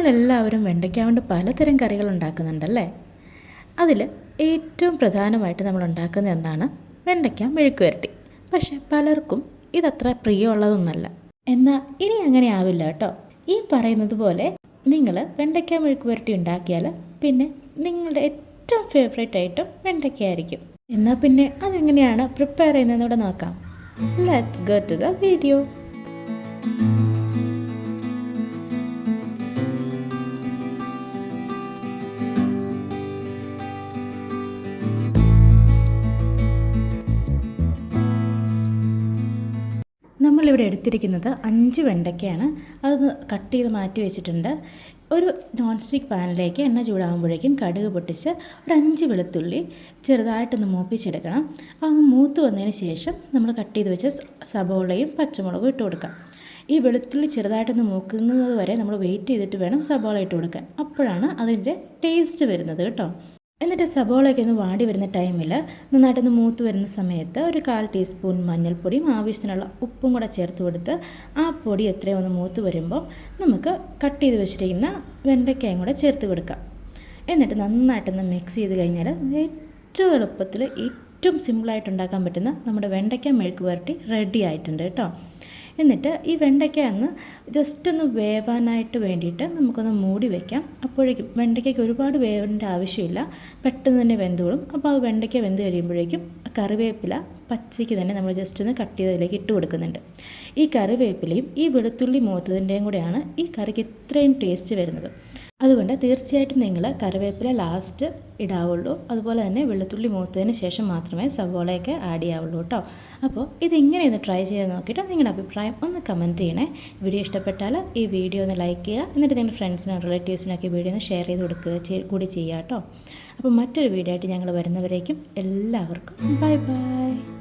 നമ്മളെല്ലാവരും വെണ്ടയ്ക്ക കൊണ്ട് പലതരം കറികൾ ഉണ്ടാക്കുന്നുണ്ടല്ലേ? അതിൽ ഏറ്റവും പ്രധാനമായിട്ട് നമ്മൾ ഉണ്ടാക്കുന്ന ഒന്നാണ് വെണ്ടയ്ക്ക മെഴുക്ക് വരട്ടി. പക്ഷെ പലർക്കും ഇതത്ര പ്രിയമുള്ളതൊന്നല്ല. എന്നാൽ ഇനി അങ്ങനെ ആവില്ല കേട്ടോ. ഈ പറയുന്നത് പോലെ നിങ്ങൾ വെണ്ടയ്ക്ക മെഴുക്ക് വരട്ടി ഉണ്ടാക്കിയാൽ പിന്നെ നിങ്ങളുടെ ഏറ്റവും ഫേവറേറ്റ് ഐറ്റം വെണ്ടയ്ക്ക ആയിരിക്കും എന്നാൽ പിന്നെ അതെങ്ങനെയാണ് പ്രിപ്പയർ ചെയ്യുന്നതെന്നൂടെ നോക്കാം. Let's go to the video നമ്മളിവിടെ എടുത്തിരിക്കുന്നത് അഞ്ച് വെണ്ടയ്ക്കയാണ്. അത് കട്ട് ചെയ്ത് മാറ്റി വെച്ചിട്ടുണ്ട്. ഒരു നോൺ സ്റ്റിക്ക് പാനിലേക്ക് എണ്ണ ചൂടാകുമ്പോഴേക്കും കടുക് പൊട്ടിച്ച് ഒരു അഞ്ച് വെളുത്തുള്ളി ചെറുതായിട്ടൊന്ന് മൂപ്പിച്ചെടുക്കണം. അത് മൂത്ത് വന്നതിന് ശേഷം നമ്മൾ കട്ട് ചെയ്ത് വെച്ച സബോളയും പച്ചമുളകും ഇട്ട് കൊടുക്കാം. ഈ വെളുത്തുള്ളി ചെറുതായിട്ടൊന്ന് മൂക്കുന്നത് വരെ നമ്മൾ വെയിറ്റ് ചെയ്തിട്ട് വേണം സബോള ഇട്ട് കൊടുക്കാൻ. അപ്പോഴാണ് അതിന്റെ ടേസ്റ്റ് വരുന്നത് കേട്ടോ. എന്നിട്ട് സബോളയൊക്കെ ഒന്ന് വാടി വരുന്ന ടൈമിൽ നന്നായിട്ടൊന്ന് മൂത്ത് വരുന്ന സമയത്ത് ഒരു കാൽ ടീസ്പൂൺ മഞ്ഞൾപ്പൊടിയും ആവശ്യത്തിനുള്ള ഉപ്പും കൂടെ ചേർത്ത് കൊടുത്ത് ആ പൊടി എത്രയോ ഒന്ന് മൂത്ത് വരുമ്പോൾ നമുക്ക് കട്ട് ചെയ്ത് വെച്ചിരിക്കുന്ന വെണ്ടയ്ക്കയും കൂടെ ചേർത്ത് കൊടുക്കാം. എന്നിട്ട് നന്നായിട്ടൊന്ന് മിക്സ് ചെയ്ത് കഴിഞ്ഞാൽ ഏറ്റവും എളുപ്പത്തിൽ ഏറ്റവും സിമ്പിളായിട്ട് ഉണ്ടാക്കാൻ പറ്റുന്ന നമ്മുടെ വെണ്ടയ്ക്ക മെഴുക്ക് പുരട്ടി റെഡി ആയിട്ടുണ്ട് കേട്ടോ. എന്നിട്ട് ഈ വെണ്ടയ്ക്ക ഒന്ന് ജസ്റ്റ് ഒന്ന് വേവാനായിട്ട് വേണ്ടിയിട്ട് നമുക്കൊന്ന് മൂടി വെക്കാം. അപ്പോഴേക്കും വെണ്ടയ്ക്കയ്ക്ക് ഒരുപാട് വേവേണ്ട ആവശ്യമില്ല. പെട്ടെന്ന് തന്നെ വെന്തോളും. അപ്പോൾ അത് വെണ്ടയ്ക്ക വെന്ത് കഴിയുമ്പോഴേക്കും കറിവേപ്പില പച്ചയ്ക്ക് തന്നെ നമ്മൾ ജസ്റ്റ് ഒന്ന് കട്ട് ചെയ്തതിലേക്ക് ഇട്ട് കൊടുക്കുന്നുണ്ട്. ഈ കറിവേപ്പിലയും ഈ വെളുത്തുള്ളി മൂത്തതിന്റെയും കൂടെയാണ് ഈ കറിക്ക് ഇത്രയും ടേസ്റ്റ് വരുന്നത്. അതുകൊണ്ട് തീർച്ചയായിട്ടും നിങ്ങൾ കറിവേപ്പില ലാസ്റ്റ് ഇടാവുള്ളൂ. അതുപോലെ തന്നെ വെളുത്തുള്ളി മൂത്തതിന് ശേഷം മാത്രമേ സവോളയൊക്കെ ആഡ് ചെയ്യാവുള്ളൂ കേട്ടോ. അപ്പോൾ ഇതിങ്ങനെ ഒന്ന് ട്രൈ ചെയ്ത് നോക്കിയിട്ട് നിങ്ങളുടെ അഭിപ്രായം ഒന്ന് കമന്റ് ചെയ്യണേ. വീഡിയോ ഇഷ്ടപ്പെട്ടാൽ ഈ വീഡിയോ ഒന്ന് ലൈക്ക് ചെയ്യുക. എന്നിട്ട് നിങ്ങളുടെ ഫ്രണ്ട്സിനും റിലേറ്റീവ്സിനൊക്കെ വീഡിയോ ഒന്ന് ഷെയർ ചെയ്ത് കൊടുക്കുക കൂടി ചെയ്യുക കേട്ടോ. അപ്പോൾ മറ്റൊരു വീഡിയോ ആയിട്ട് ഞങ്ങൾ വരുന്നവരേക്കും എല്ലാവർക്കും ബൈ ബൈ